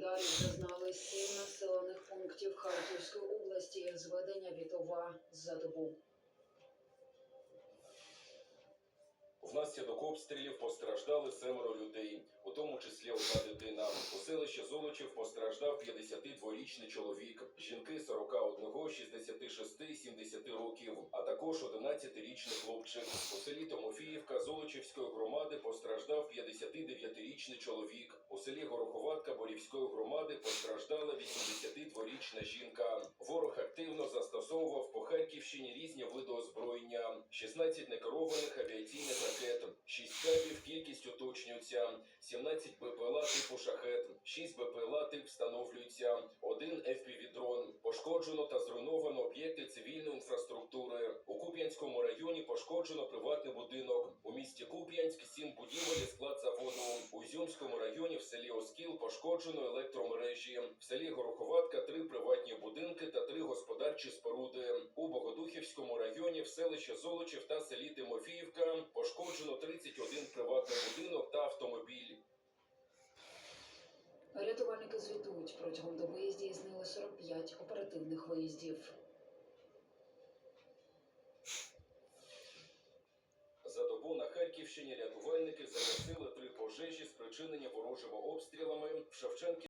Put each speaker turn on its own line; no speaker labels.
ударів зазнали сім населених пунктів Харківської області. Зведення Вітова за добу.
Внаслідок обстрілів постраждали семеро людей, у тому числі одна дитина. У селищі Золочів постраждав 52-річний чоловік, жінки 41, 66, 70 років, а також 11-річний хлопчик. У селі Томофіївка Золочівської громади постраждав 59-річний чоловік. Селі Гороховатка Борівської громади постраждала 82-річна жінка. Ворог активно застосовував по Харківщині різні види озброєння: 16 некерованих авіаційних ракет, 6 кабів кількість уточнюється, 17 БПЛА типу шахет, 6 БПЛА тип встановлюється, 1 FPV-дрон. Пошкоджено та зруйновано об'єкти цивільної інфраструктури. Куп'янському районі пошкоджено приватний будинок. У місті Куп'янськ 7 будівель і склад заводу. У Ізюмському районі в селі Оскіл пошкоджено електромережі. В селі Гороховатка три приватні будинки та три господарчі споруди. У Богодухівському районі в селищі Золочів та селі Тимофіївка пошкоджено 31 приватний будинок та автомобіль.
Рятувальники звітують протягом доби здійснили 45 оперативних виїздів.
За добу на Харківщині рятувальники загасили три пожежі, спричинені ворожими обстрілами. В Шевченківському